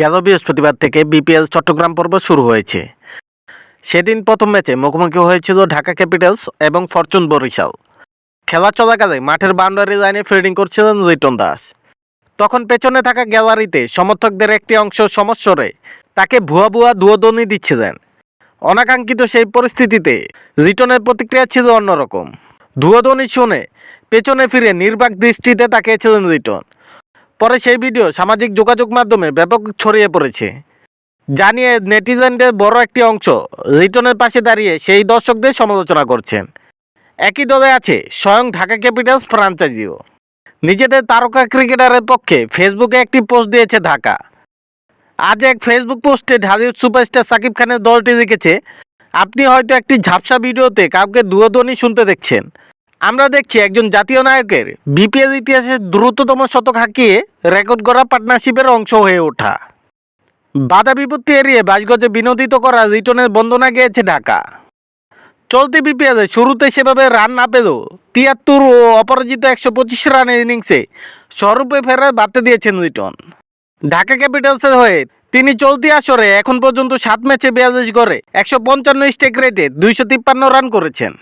গেল বৃহস্পতিবার থেকে বিপিএল চট্টগ্রাম পর্ব শুরু হয়েছে। সেদিন প্রথম ম্যাচে মুখোমুখি হয়েছিল ঢাকা ক্যাপিটালস এবং ফরচুন বরিশাল। খেলা চলাকালে মাঠের বাউন্ডারি লাইনে ফিল্ডিং করছিলেন লিটন দাস। তখন পেছনে থাকা গ্যালারিতে সমর্থকদের একটি অংশ সমস্যরে তাকে ভুয়া ভুয়া দুয়োদনি দিচ্ছিলেন। অনাকাঙ্ক্ষিত সেই পরিস্থিতিতে রিটনের প্রতিক্রিয়া ছিল অন্যরকম। ধুয়োধ্বনি শুনে পেছনে ফিরে নির্বাক দৃষ্টিতে তাকিয়েছিলেন রিটন পরে সেই ভিডিও সামাজিক যোগাযোগ মাধ্যমে ব্যাপক ছড়িয়ে পড়েছে। জানিয়ে নেটিজেনদের বড় একটি অংশ রিটনের পাশে দাঁড়িয়ে সেই দর্শকদের সমালোচনা করছেন। একই দলে আছে স্বয়ং ঢাকা ক্যাপিটালস ফ্রাঞ্চাইজিও। নিজেদের তারকা ক্রিকেটারের পক্ষে ফেসবুকে একটি পোস্ট দিয়েছে ঢাকা। আজ এক ফেসবুক পোস্টে ঢালিউড সুপারস্টার সাকিব খানের দলটি লিখেছে, আপনি হয়তো একটি ঝাপসা ভিডিওতে কাউকে দুয়োধ্বনি শুনতে দেখছেন। আমরা দেখছি একজন জাতীয় নায়কের বিপিএল ইতিহাসের দ্রুততম শতক হাঁকিয়ে রেকর্ড করা পার্টনারশিপের অংশ হয়ে ওঠা। বাধা বিপত্তি এড়িয়ে বাইশগজে বিনোদিত করা রিটনের বন্দনা গিয়েছে ঢাকা। চলতি বিপিএলে শুরুতে সেভাবে রান না পেলেও তিয়াত্তর ও অপরাজিত একশো পঁচিশ রানের ইনিংসে স্বরূপে ফেরার বাড়তে দিয়েছেন রিটন ঢাকা ক্যাপিটালসের হয়ে তিনি চলতি আসরে এখন পর্যন্ত সাত ম্যাচে বিয়াল্লিশ গড়ে একশো পঞ্চান্ন স্টেক রেটে দুইশো তিপ্পান্ন রান করেছেন।